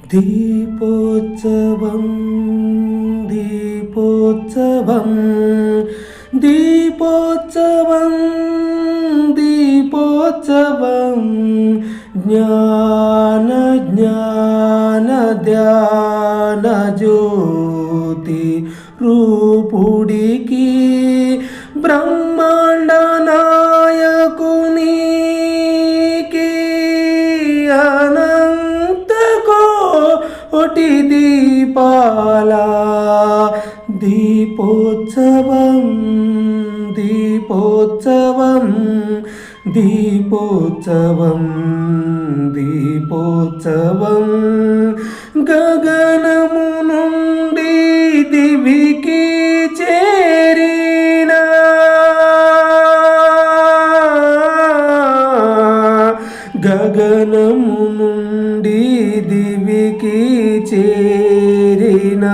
దీపోత్సవం దీపోత్సవం దీపోత్సవం దీపోత్సవం జ్ఞాన జ్ఞాన ధ్యాన జ్యోతి రూపుడికి కోటి దీపాల దీపోత్సవం దీపోత్సవం దీపోత్సవం దీపోత్సవం. గగన దివికి చేరిన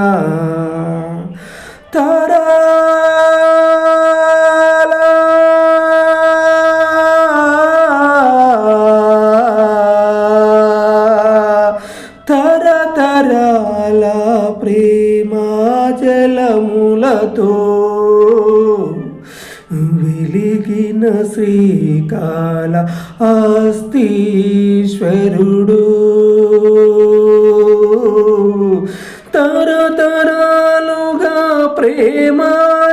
తరతరాల ప్రేమ జలములతో వెలిగిన శ్రీకాల ఆస్తీశ్వరుడు తరతరాలుగా ప్రేమ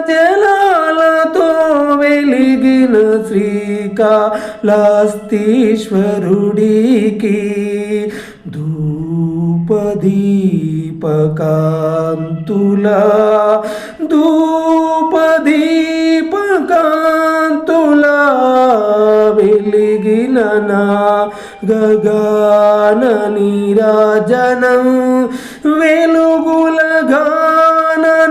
జలాలతో వెలిగిన శ్రీకాళాస్తీశ్వరుడికి ధూపదీపకాంతులా ధూపదీపకాంతులా వెలిగిన నా గగాన నీరాజనం వెలుగుల గాననాదని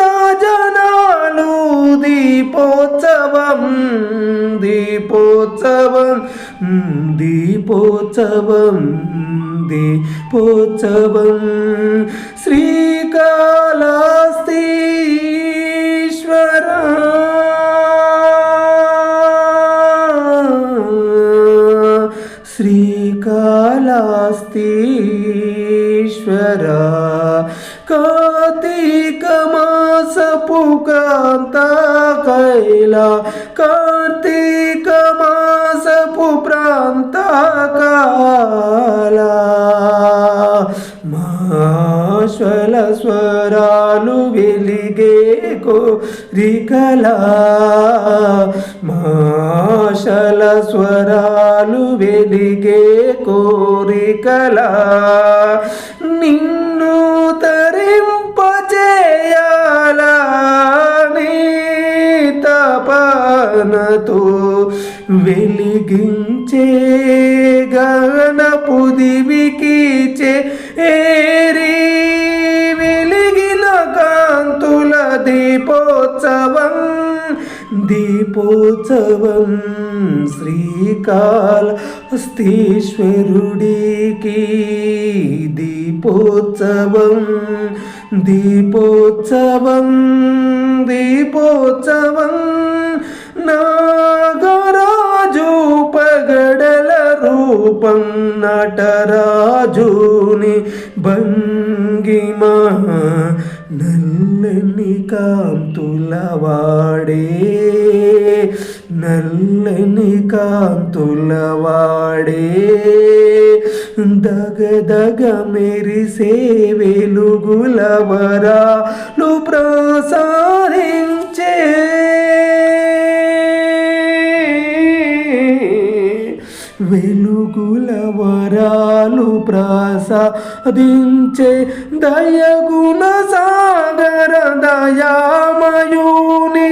రాజనాలు దీపోత్సవం దీపోత్సవం దీపోత్సవం దీపోత్సవం. శ్రీకాళాస్తీశ్వర కార్తీక మాసపు కాంత కైలా కార్తీక మాసపు ప్రాంత కాల మాశ్వల స్వరాలు వెలిగే కోరికలా మాశల స్వరాలు వెలిగే కోరికలా వెలిగించే గగనపు దివికి చేరి వెలిగిన కాంతుల దీపోత్సవం దీపోత్సవం శ్రీకాళహస్తీశ్వరుడికి దీపోత్సవం దీపోత్సవం దీపోత్సవం. నా రూపం నటరాజుని భంగిమ నల్లని కాంతులవాడే నల్లని కాంతులవాడే. దగ దగ మెరిసే వెలుగుల వరాలు ప్రసాదించే దయగుణ సాగర దయామయుని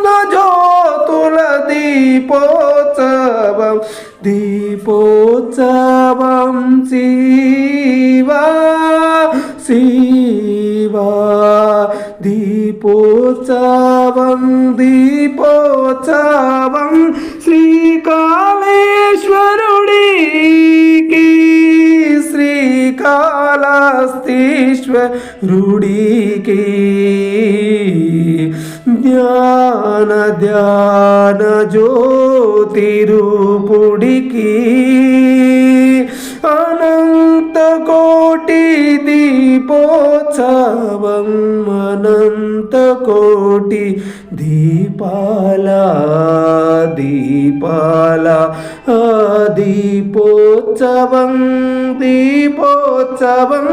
ఆత్మజ్యోతుల దీపోత్సవం దీపోత్సవం శివా శివా దీపోత్సవం దీపోత్సవం శ్రీకా శ్రీకాళహస్తీశ్వరుడికి జ్ఞాన ధ్యాన జ్యోతిరూపుడికి అనంత కోటి దీపోత్సవం కోటి దీపాల దీపాల ఆ దీపోత్సవం దీపోత్సవం